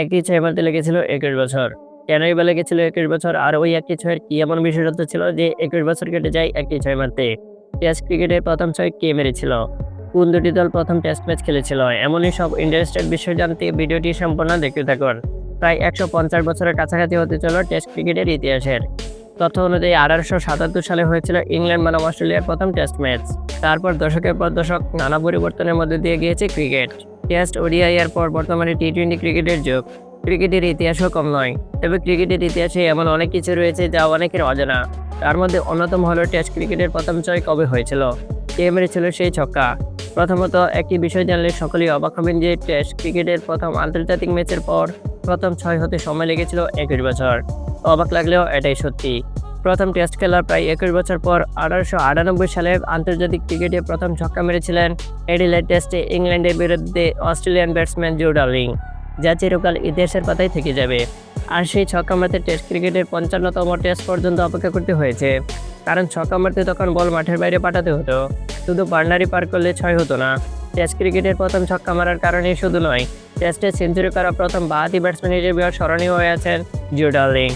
একটি ছয় মারতে লেগেছিল একুশ বছর। কেনই বা লেগেছিল একুশ বছর? আর ওই একটি ছয়ের কি এমন বিশেষত্ব ছিল যে একুশ বছর কেটে যায় একটি ছয় মারতে টেস্ট ক্রিকেটের প্রথম ছয় কে মেরেছিল? কোন দুটি দল প্রথম টেস্ট ম্যাচ খেলেছিল? এমনই সব ইন্টারেস্টেড বিষয় জানতে ভিডিওটি সম্পূর্ণ দেখতে থাকুন। প্রায় একশো পঞ্চাশ বছরের কাছাকাছি হতে চলো টেস্ট ক্রিকেটের ইতিহাসের। তথ্য অনুযায়ী আঠারোশো সাতাত্তর সালে হয়েছিল ইংল্যান্ড বনাম অস্ট্রেলিয়ার প্রথম টেস্ট ম্যাচ তারপর দশকের পর দশক নানা পরিবর্তনের মধ্যে দিয়ে গিয়েছে ক্রিকেট টেস্ট ওডিআই এর পর বর্তমানে টি টোয়েন্টি ক্রিকেটের যুগ। ক্রিকেটের ইতিহাসও কম নয়, তবে ক্রিকেটের ইতিহাসে এমন অনেক কিছু রয়েছে যা অনেকের অজানা। তার মধ্যে অন্যতম হলো টেস্ট ক্রিকেটের প্রথম জয় কবে হয়েছিল? কে মেরেছিল সেই ছক্কা? প্রথমত একটি বিষয় জানলে সকলেই অবাক হবেন যে টেস্ট ক্রিকেটের প্রথম আন্তর্জাতিক ম্যাচের পর প্রথম ছয় হতে সময় লেগেছিল একুশ বছর। অবাক লাগলেও এটাই সত্যি। প্রথম টেস্ট খেলার প্রায় একুশ বছর পর আঠারোশো আটানব্বই সালে আন্তর্জাতিক ক্রিকেটে প্রথম ছক্কা মেরেছিলেন এডিলেড টেস্টে ইংল্যান্ডের বিরুদ্ধে অস্ট্রেলিয়ান ব্যাটসম্যান জো ডার্লিং, যা চিরকাল ইতিহাসের পাতায় থেকে যাবে। আর সেই ছক্কা মারতে টেস্ট ক্রিকেটের পঞ্চান্নতম টেস্ট পর্যন্ত অপেক্ষা করতে হয়েছে, কারণ ছক্কা মারতে তখন বল মাঠের বাইরে পাঠাতে হতো। শুধু বার্নারি পার করলে ছয় হতো না। টেস্ট ক্রিকেটের প্রথম ছক্কা মারার কারণে শুধু নয়, টেস্টে সেঞ্চুরি করা প্রথম বাহাতি ব্যাটসম্যান হিসেবে স্মরণীয় হয়ে আছেন জিও ডার্লিং।